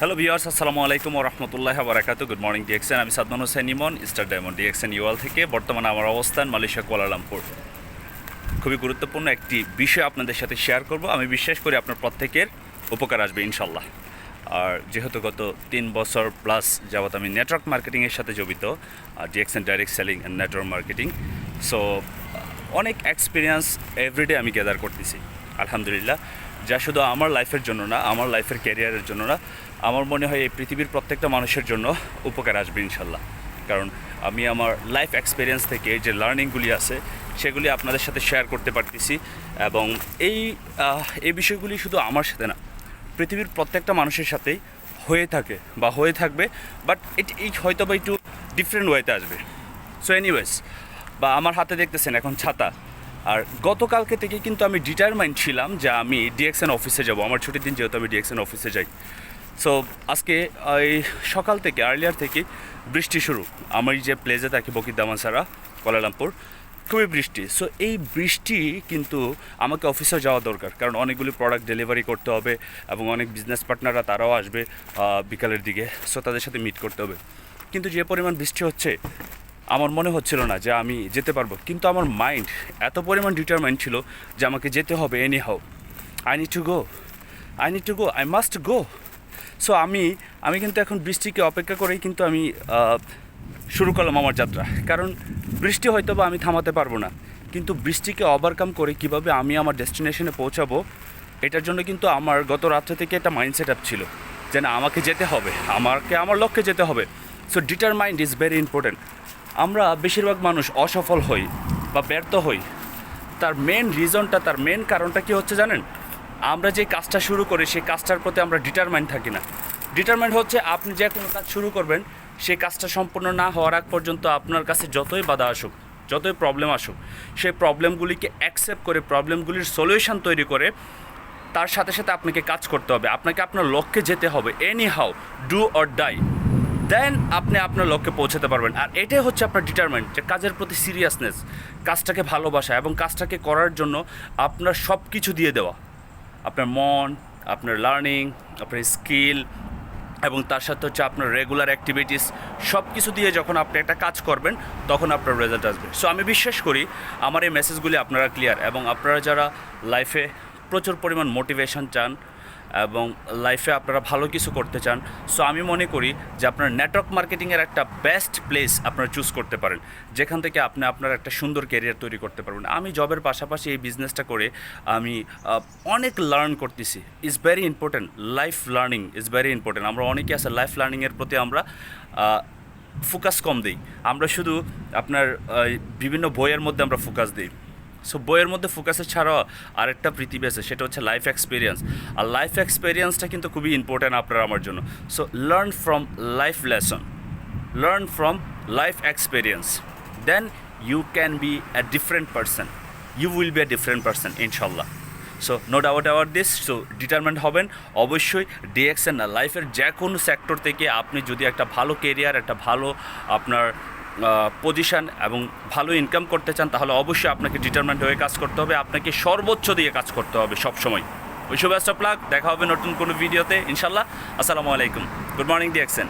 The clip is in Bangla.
হ্যালো ভিওয়ার্স আসসালামু আলাইকুম রহমতুল্লাহ বারাকাতু গুড মর্নিং ডিএক্সএন আমি Sadman Hossain Emon star diamond DXN UL থেকে। বর্তমানে আমার অবস্থান মালয়েশিয়া কুয়ালালামপুর। খুবই গুরুত্বপূর্ণ একটি বিষয় আপনাদের সাথে শেয়ার করব। আমি বিশ্বাস করি আপনার প্রত্যেকের উপকার আসবে ইনশাল্লাহ আর যেহেতু গত তিন বছর প্লাস যাবত আমি নেটওয়ার্ক মার্কেটিংয়ের সাথে জড়িত DXN direct selling and network marketing so অনেক এক্সপিরিয়েন্স এভরিডে আমি গ্যাদার করতেছি। আলহামদুলিল্লাহ। যা শুধু আমার লাইফের জন্য না, আমার লাইফের ক্যারিয়ারের জন্য না আমার মনে হয় এই পৃথিবীর প্রত্যেকটা মানুষের জন্য উপকার আসবে ইনশাল্লাহ। কারণ আমি আমার লাইফ এক্সপিরিয়েন্স থেকে যে লার্নিংগুলি আছে, সেগুলি আপনাদের সাথে শেয়ার করতে পারতেছি এবং এই এই বিষয়গুলি শুধু আমার সাথে না, পৃথিবীর প্রত্যেকটা মানুষের সাথেই হয়ে থাকে বা হয়ে থাকবে বাট এটি এই হয়তো বা একটু ডিফারেন্ট ওয়েতে আসবে। সো এনিওয়েজ বা আমার হাতে দেখতেছেন এখন ছাতা। আর গতকালকে থেকে কিন্তু আমি ডিটারমাইন্ড ছিলাম যে আমি ডিএক্সএন অফিসে যাব। আমার ছুটির দিন যেহেতু আমি ডিএক্সএন অফিসে যাই। সো আজকে এই সকাল থেকে আর্লিয়ার থেকে বৃষ্টি শুরু। আমি যে প্লেসে থাকি বকির দামানসারা কলালামপুর, খুবই বৃষ্টি। সো এই বৃষ্টি কিন্তু আমাকে অফিসে যাওয়া দরকার। কারণ অনেকগুলি প্রোডাক্ট ডেলিভারি করতে হবে এবং অনেক বিজনেস পার্টনাররা তারাও আসবে বিকালের দিকে। সো তাদের সাথে মিট করতে হবে। কিন্তু যে পরিমাণ বৃষ্টি হচ্ছে, আমার মনে হচ্ছিল না যে আমি যেতে পারব। কিন্তু আমার মাইন্ড এত পরিমাণ ডিটারমাইন্ড ছিল যে আমাকে যেতে হবে anyhow I need to go I need to go I must go so আমি আমি কিন্তু এখন বৃষ্টিকে অপেক্ষা করেই কিন্তু আমি শুরু করলাম আমার যাত্রা। কারণ বৃষ্টি হয়তো বা আমি থামাতে পারব না। কিন্তু বৃষ্টিকে ওভারকাম করে কীভাবে আমি আমার ডেস্টিনেশনে পৌঁছাবো, এটার জন্য কিন্তু আমার গত রাত্রে থেকে একটা মাইন্ডসেট আপ ছিল যে না, আমাকে যেতে হবে। আমাকে, আমার লক্ষ্যে যেতে হবে। So determined is very important আমরা বেশিরভাগ মানুষ অসফল হই বা ব্যর্থ হই। তার মেন রিজনটা তার মেন কারণটা কি হচ্ছে জানেন? আমরা যে কাজটা শুরু করি, সেই কাজটার প্রতি আমরা ডিটারমাইন্ড থাকি না। ডিটারমাইন্ড হচ্ছে আপনি যে কোনো কাজ শুরু করবেন, সেই কাজটা সম্পূর্ণ না হওয়ার আগ পর্যন্ত আপনার কাছে যতই বাধা আসুক, যতই প্রবলেম আসুক, সেই প্রবলেমগুলিকে অ্যাকসেপ্ট করে প্রবলেমগুলির সলিউশন তৈরি করে, তার সাথে সাথে আপনাকে কাজ করতে হবে। আপনাকে আপনার লক্ষ্যে যেতে হবে। Anyhow do or die then আপনি আপনার লক্ষ্যে পৌঁছাতে পারবেন। আর এটাই হচ্ছে আপনার ডিটারমেন্ট যে কাজের প্রতি সিরিয়াসনেস কাজটাকে ভালোবাসা এবং কাজটাকে করার জন্য আপনার সব কিছু দিয়ে দেওয়া। আপনার মন, আপনার লার্নিং আপনার স্কিল এবং তার সাথে হচ্ছে আপনার রেগুলার অ্যাক্টিভিটিস সব কিছু দিয়ে যখন আপনি একটা কাজ করবেন, তখন আপনার রেজাল্ট আসবে। সো আমি বিশ্বাস করি আমার এই মেসেজগুলি আপনারা ক্লিয়ার এবং আপনারা যারা লাইফে প্রচুর পরিমাণ মোটিভেশন চান এবং লাইফে আপনারা ভালো কিছু করতে চান। সো আমি মনে করি যে আপনার নেটওয়ার্ক মার্কেটিংয়ের একটা বেস্ট প্লেস আপনারা চুজ করতে পারেন। যেখান থেকে আপনি আপনার একটা সুন্দর ক্যারিয়ার তৈরি করতে পারবেন। আমি জবের পাশাপাশি এই বিজনেসটা করে আমি অনেক লার্ন করতেছি। Is very important life learning is very important আমরা অনেকে আছে লাইফ লার্নিংয়ের প্রতি আমরা ফোকাস কম দিই। আমরা শুধু আপনার বিভিন্ন বইয়ের মধ্যে আমরা ফোকাস দিই। সো বইয়ের মধ্যে ফোকাসের ছাড়াও আরেকটা পৃথিবী আছে, সেটা হচ্ছে লাইফ এক্সপিরিয়েন্স আর লাইফ এক্সপিরিয়েন্সটা কিন্তু খুবই ইম্পর্ট্যান্ট আপনার আমার জন্য। So learn from life lesson learn from life experience then you can be a different person you will be a different person ইনশাল্লাহ so no doubt about this so determined হবেন। অবশ্যই ডিএক্সএন লাইফের যে কোনো সেক্টর থেকে আপনি যদি একটা ভালো কেরিয়ার একটা ভালো আপনার পজিশন এবং ভালো ইনকাম করতে চান, তাহলে অবশ্যই আপনাকে ডিটারমেন্ট হয়ে কাজ করতে হবে। আপনাকে সর্বোচ্চ দিয়ে কাজ করতে হবে সবসময়। ওই শুভ ব্যস্ত অফ লাক দেখা হবে নতুন কোনো ভিডিওতে ইনশাল্লাহ আসসালামু আলাইকুম। Good morning DXN